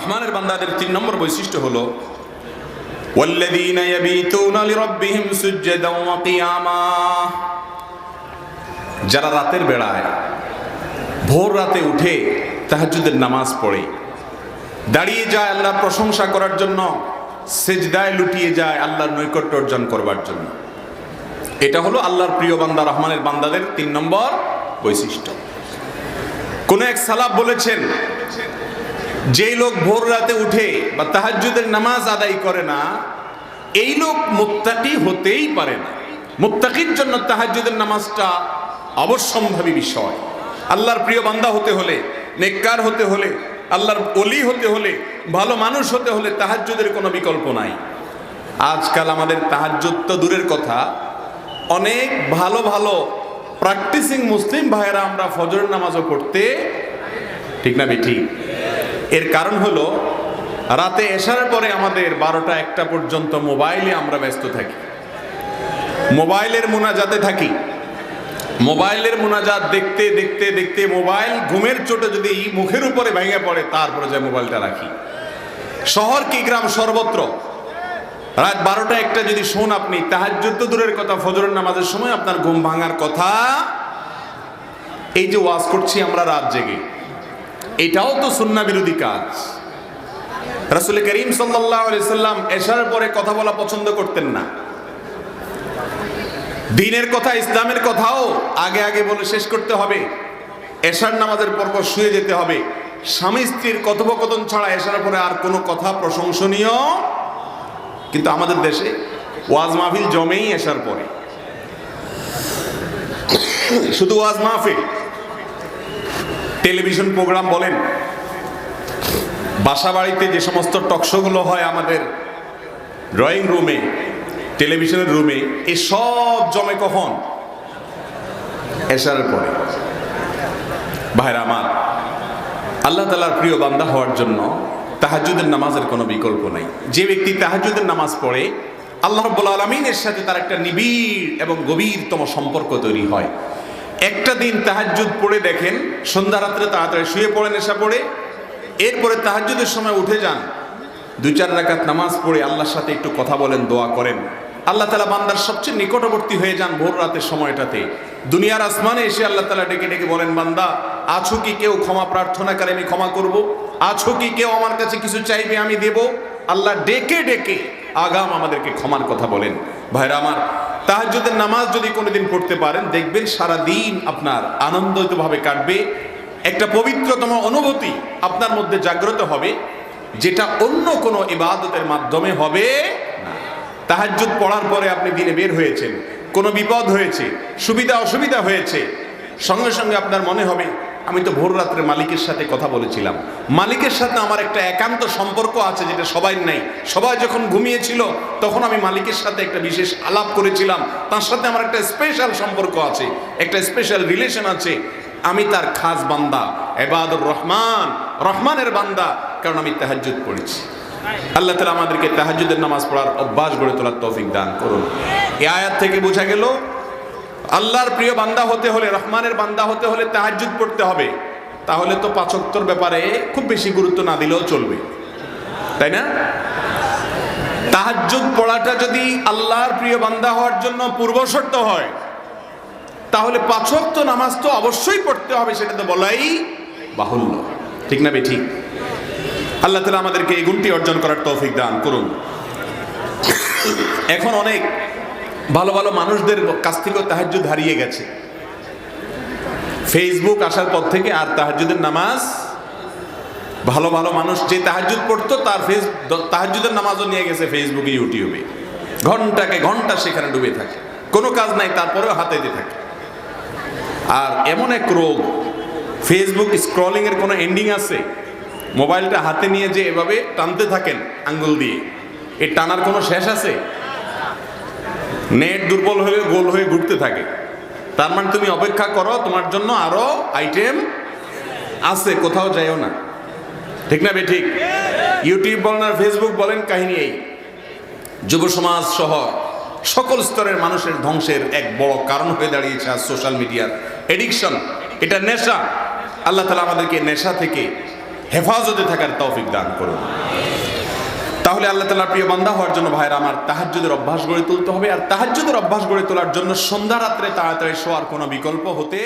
রহমানের বান্দাদের তিন নম্বর বৈশিষ্ট্য হলো والذين يبيتون لربهم سجدا وقياما যারা রাতের বেড়ায় ভোর রাতে উঠে তাহাজ্জুদের নামাজ পড়ে দাঁড়িয়ে যায় আল্লাহর প্রশংসা করার জন্য সেজদায় লুটিয়ে যায় আল্লাহর নৈকট্য অর্জন করবার জন্য এটা হলো আল্লাহর প্রিয় বান্দা রহমানের বান্দাদের তিন নম্বর বৈশিষ্ট্য কোন এক সালাব বলেছেন যেই লোক ভোর রাতে উঠে বা তাহাজ্জুদের নামাজ আদায় করে না, এই লোক মুত্তাকি হতেই পারে না। মুত্তাকির জন্য তাহাজ্জুদের নামাজটা অবশ্যম্ভাবী বিষয়। আল্লাহর প্রিয় বান্দা হতে হলে, নেককার হতে হলে, আল্লাহর অলি হতে হলে, ভালো মানুষ হতে হলে তাহাজ্জুদের কোনো বিকল্প নাই। আজকাল আমাদের তাহাজ্জুদ তো দূরের কথা। অনেক ভালো ভালো প্র্যাকটিসিং মুসলিম ভাইয়েরা আমরা ফজরের নামাজও পড়তে, ঠিক না বেঠি এর কারণ হলো, রাতে এসার পরে আমাদের বারোটা একটা পর্যন্ত মোবাইলে আমরা ব্যস্ত থাকি। মোবাইলের মোনাজাতে থাকি। মোবাইলের মোনাজাত দেখতে দেখতে দেখতে মোবাইল ঘুমের চোটে যদি মুখের উপরে ভেঙে পড়ে, তারপরে যে মোবাইলটা রাখি। শহর কি গ্রাম সর্বত্র? রাত বারোটা একটা যদি শোন আপনি, তাহাজ্জুদ তো দূরের কথা, ফজরের নামাজের সময় আপনার ঘুম ভাঙার কথা। এই যে ওয়াজ করছি আমরা রাত জেগে। এটাও তো সুন্না বিরোধী কাজ। রাসুল করিম সাল্লাম এশার পরে কথা বলা পছন্দ করতেন না। দিনের কথা, ইসলামের কথাও আগে আগে বলে শেষ করতে হবে। এশার নামাজের পর পর শুয়ে যেতে হবে। স্বামী স্ত্রীর কথোপকথন ছাড়া এশার পরে আর কোনো কথা প্রশংসনীয়, কিন্তু আমাদের দেশে ওয়াজ মাহফিল জমেই এশার পরে। শুধু ওয়াজ মাহফিল টেলিভিশন প্রোগ্রাম বলেন বাসা বাড়িতে যে সমস্ত টকশোগুলো হয় আমাদের ড্রয়িং রুমে, টেলিভিশনের রুমে, এ সব জমে কখন? এশারের পরে। ভাইরা আমার, আল্লাহ তালার প্রিয় বান্দা হওয়ার জন্য তাহাজুদের নামাজের কোনো বিকল্প নাই। যে ব্যক্তি তাহাজুদের নামাজ পড়ে, আল্লাহ রব্বুল আলমিনের সাথে তার একটা নিবিড় এবং গভীরতম সম্পর্ক তৈরি হয়। একটা দিন তাহাজুদ পড়ে দেখেন, সন্ধ্যা রাত্রে তাড়াতাড়ি শুয়ে পড়েন, এসা পড়ে। এরপরে তাহাজুদের সময় উঠে যান। দুই চার রাকাত নামাজ পড়ে আল্লাহর সাথে একটু কথা বলেন, দোয়া করেন। আল্লাহ তালা বান্দার সবচেয়ে নিকটবর্তী হয়ে যান ভোর রাতের সময়টাতে। দুনিয়ার আসমানে এসে আল্লাহ তালা ডেকে ডেকে বলেন, বান্দা, আছো কি কেউ ক্ষমা প্রার্থনা করে আমি ক্ষমা করব? আছো কি কেউ আমার কাছে কিছু চাইবে আমি দেব? আল্লাহ ডেকে ডেকে আগাম আমাদেরকে ক্ষমার কথা বলেন। ভাইরা আমার তাহাজ্জুদের নামাজ যদি কোনোদিন পড়তে পারেন, দেখবেন সারা দিন আপনার আনন্দিতভাবে কাটবে। একটা পবিত্রতম অনুভূতি আপনার মধ্যে জাগ্রত হবে, যেটা অন্য কোনো ইবাদতের মাধ্যমে হবে না। তাহাজ্জুদ পড়ার পরে আপনি দিনে বের হয়েছেন, কোনো বিপদ হয়েছে সুবিধা অসুবিধা হয়েছে, সঙ্গে সঙ্গে আপনার মনে হবে আমি তো ভোর রাত্রে মালিকের সাথে কথা বলেছিলাম। মালিকের সাথে আমার একটা একান্ত সম্পর্ক আছে যেটা সবাই নাই। সবাই যখন ঘুমিয়েছিল, তখন আমি মালিকের সাথে একটা বিশেষ আলাপ করেছিলাম। তার সাথে আমার একটা স্পেশাল সম্পর্ক আছে, একটা স্পেশাল রিলেশন আছে। আমি তার খাস বান্দা, এবাদুর রহমান, রহমানের বান্দা, কারণ আমি তাহাজ্জুদ পড়েছি। আল্লাহ তালা আমাদেরকে তাহাজ্জুদের নামাজ পড়ার অভ্যাস গড়ে তোলার তৌফিক দান করুন। এই আয়াত থেকে বোঝা গেল আল্লাহর প্রিয় বান্দা হতে হলে, রহমানের বান্দা হতে হলে তাহাজ্জুদ পড়তে হবে। তাহলে তো পাচক্তর ব্যাপারে খুব বেশি গুরুত্ব না দিলেও চলবে। তাই না? তাহাজ্জুদ পড়াটা যদি আল্লাহর প্রিয় বান্দা হওয়ার জন্য পূর্বশর্ত হয়, তাহলে পাচক্ত নামাজ তো অবশ্যই পড়তে হবে, সেটা তো বলাই বাহুল্য। ঠিক না বে ঠিক আল্লাহ তালা আমাদেরকে এই গুণটি অর্জন করার তৌফিক দান করুন। এখন অনেক ভালো ভালো মানুষদের কাছ থেকেও তাহাজ্জুদ হারিয়ে গেছে। ফেসবুক আসার পর থেকে আর তাহাজ্জুদের নামাজ, ভালো ভালো মানুষ যে তাহাজ্জুদ পড়তো তার ফেস, তাহাজ্জুদের নামাজও নিয়ে গেছে ফেসবুকে ইউটিউবে ঘন্টাকে ঘণ্টা সেখানে ডুবে থাকে। কোনো কাজ নাই, তারপরেও হাতে দিয়ে থাকে। আর এমন এক রোগ ফেসবুক স্ক্রলিং এর কোনো এন্ডিং আছে? মোবাইলটা হাতে নিয়ে যে এভাবে টানতে থাকেন আঙ্গুল দিয়ে, এর টানার কোনো শেষ আছে? নেট দুর্বল হয়ে, গোল হয়ে ঘুরতে থাকে। তার মানে তুমি অপেক্ষা করো, তোমার জন্য আরও আইটেম আছে, কোথাও যাইও না। ঠিক না ঠিক? ইউটিউব বলেন আর ফেসবুক বলেন, কাহিনী এই। যুব সমাজ সহ সকল স্তরের মানুষের ধ্বংসের এক বড় কারণ হয়ে দাঁড়িয়েছে আজ সোশ্যাল মিডিয়ার এডিকশন এটা নেশা। আল্লাহ তালা আমাদেরকে নেশা থেকে হেফাজতে থাকার তৌফিক দান করুন। তাহলে আল্লাহ তালার প্রিয় বান্ধা হওয়ার জন্য ভাইরা আমার তাহাজুদের অভ্যাস গড়ে তুলতে হবে। আর তাহাজুদের অভ্যাস গড়ে তোলার জন্য সন্ধ্যা রাত্রে তাড়াতাড়ি শোয়ার কোনো বিকল্প হতে